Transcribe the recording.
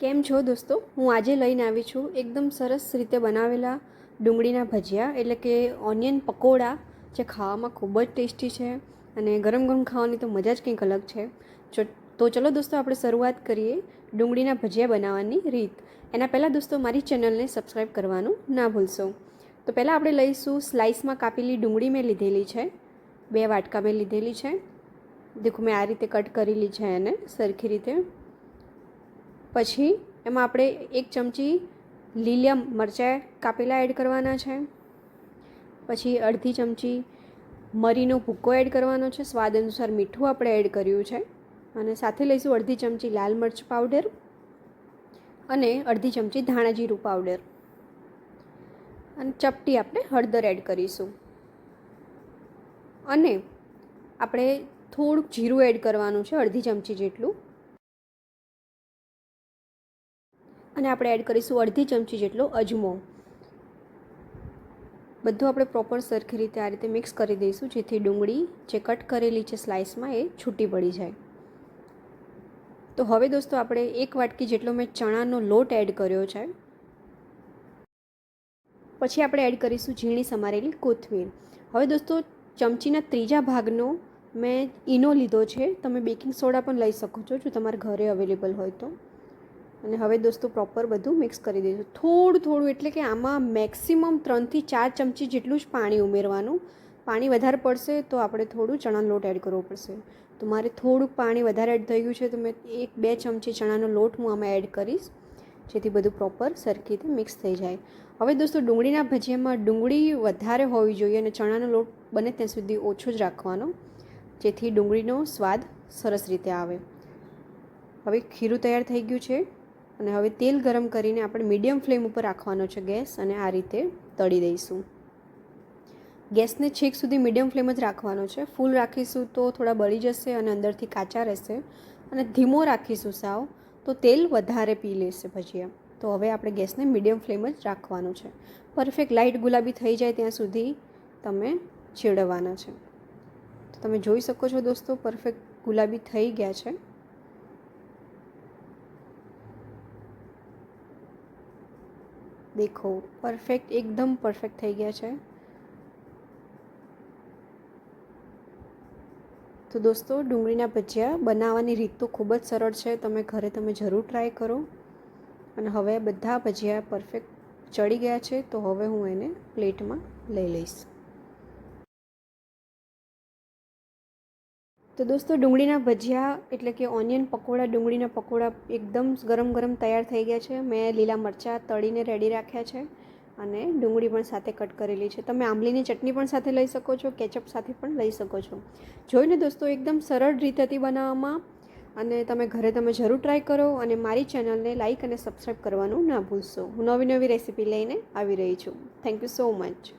કેમ છો દોસ્તો? હું આજે લઈને આવી છું એકદમ સરસ રીતે બનાવેલા ડુંગળીના ભજીયા, એટલે કે ઓનિયન પકોડા, જે ખાવામાં ખૂબ જ ટેસ્ટી છે અને ગરમ ગરમ ખાવાની તો મજા જ કંઈક અલગ છે. તો ચલો દોસ્તો આપણે શરૂઆત કરીએ ડુંગળીના ભજીયા બનાવવાની રીત. એના પહેલાં દોસ્તો મારી ચેનલને સબસ્ક્રાઈબ કરવાનું ના ભૂલશો. તો પહેલાં આપણે લઈશું સ્લાઇસમાં કાપેલી ડુંગળી મેં લીધેલી છે. બે વાટકા મેં લીધેલી છે. દેખો મેં આ રીતે કટ કરેલી છે એને સરખી રીતે. પછી એમાં આપણે એક ચમચી લીલા મરચાં કાપેલા એડ કરવાના છે. પછી અડધી ચમચી મરીનો ભૂક્કો એડ કરવાનો છે. સ્વાદ અનુસાર મીઠું આપણે એડ કર્યું છે. અને સાથે લઈશું અડધી ચમચી લાલ મરચ પાવડર અને અડધી ચમચી ધાણા જીરું પાવડર. અને ચપટી આપણે હળદર એડ કરીશું. અને આપણે થોડુંક જીરું એડ કરવાનું છે, અડધી ચમચી જેટલું. અને આપણે એડ કરીશું અડધી ચમચી જેટલો અજમો. બધું આપણે પ્રોપર સરખી રીતે આ રીતે મિક્સ કરી દઈશું, જેથી ડુંગળી જે કટ કરેલી છે સ્લાઇસમાં એ છૂટી પડી જાય. તો હવે દોસ્તો આપણે એક વાટકી જેટલો મેં ચણાનો લોટ એડ કર્યો છે. પછી આપણે એડ કરીશું ઝીણી સમારેલી કોથમીર. હવે દોસ્તો ચમચીના ત્રીજા ભાગનો મેં ઈનો લીધો છે. તમે બેકિંગ સોડા પણ લઈ શકો છો જો તમારા ઘરે અવેલેબલ હોય તો. અને હવે દોસ્તો પ્રોપર બધું મિક્સ કરી દઈશું. થોડું થોડું એટલે કે આમાં મેક્સિમમ ત્રણથી ચાર ચમચી જેટલું જ પાણી ઉમેરવાનું. પાણી વધારે પડશે તો આપણે થોડું ચણાનો લોટ એડ કરવો પડશે. તો મારે થોડુંક પાણી વધારે એડ થઈ ગયું છે, તો મેં એક બે ચમચી ચણાનો લોટ હું આમાં એડ કરીશ. જેથી બધું પ્રોપર સરખી રીતે મિક્સ થઈ જાય. હવે દોસ્તો, ડુંગળીના ભજીયામાં ડુંગળી વધારે હોવી જોઈએ અને ચણાનો લોટ બને ત્યાં સુધી ઓછો જ રાખવાનો. જેથી ડુંગળીનો સ્વાદ સરસ રીતે આવે. હવે ખીરું તૈયાર થઈ ગયું છે. અને હવે તેલ ગરમ કરીને આપણે મીડિયમ ફ્લેમ ઉપર રાખવાનો છે ગેસ અને આ રીતે તળી દઈશું. ગેસને છેક સુધી મીડિયમ ફ્લેમ જ રાખવાનો છે. ફૂલ રાખીશું તો થોડા બળી જશે અને અંદરથી કાચા રહેશે. અને ધીમો રાખીશું સાવ તો તેલ વધારે પી લેશે ભજીયા. તો હવે આપણે ગેસને મીડિયમ ફ્લેમ જ રાખવાનો છે. પરફેક્ટ લાઇટ ગુલાબી થઈ જાય ત્યાં સુધી તમે ચેડવવાના છે. તો તમે જોઈ શકો છો દોસ્તો, પરફેક્ટ ગુલાબી થઈ ગયા છે. દેખો. પરફેક્ટ એકદમ પરફેક્ટ થઈ ગયા છે. તો દોસ્તો, ડુંગળીના ભજીયા બનાવવાની રીત તો ખૂબ જ સરળ છે. તમે ઘરે તમે જરૂર ટ્રાય કરો. અને હવે બધા ભજીયા પરફેક્ટ ચડી ગયા છે. તો હવે હું એને પ્લેટમાં લઈ લઈશ. તો દોસ્તો, ડુંગળીના ભજીયા એટલે કે ઓનિયન પકોડા, ડુંગળીના પકોડા એકદમ ગરમ ગરમ તૈયાર થઈ ગયા છે. મેં લીલા મરચાં તળીને રેડી રાખ્યા છે અને ડુંગળી પણ સાથે કટ કરેલી છે. તમે આંબલીની ચટણી પણ સાથે લઈ શકો છો કેચઅપ સાથે પણ લઈ શકો છો. જોઈને દોસ્તો, એકદમ સરળ રીત હતી બનાવવામાં અને તમે ઘરે તમે જરૂર ટ્રાય કરો અને મારી ચેનલને લાઇક અને સબસ્ક્રાઈબ કરવાનું ના ભૂલશો. હું નવી નવી રેસીપી લઈને આવી રહી છું. Thank you so much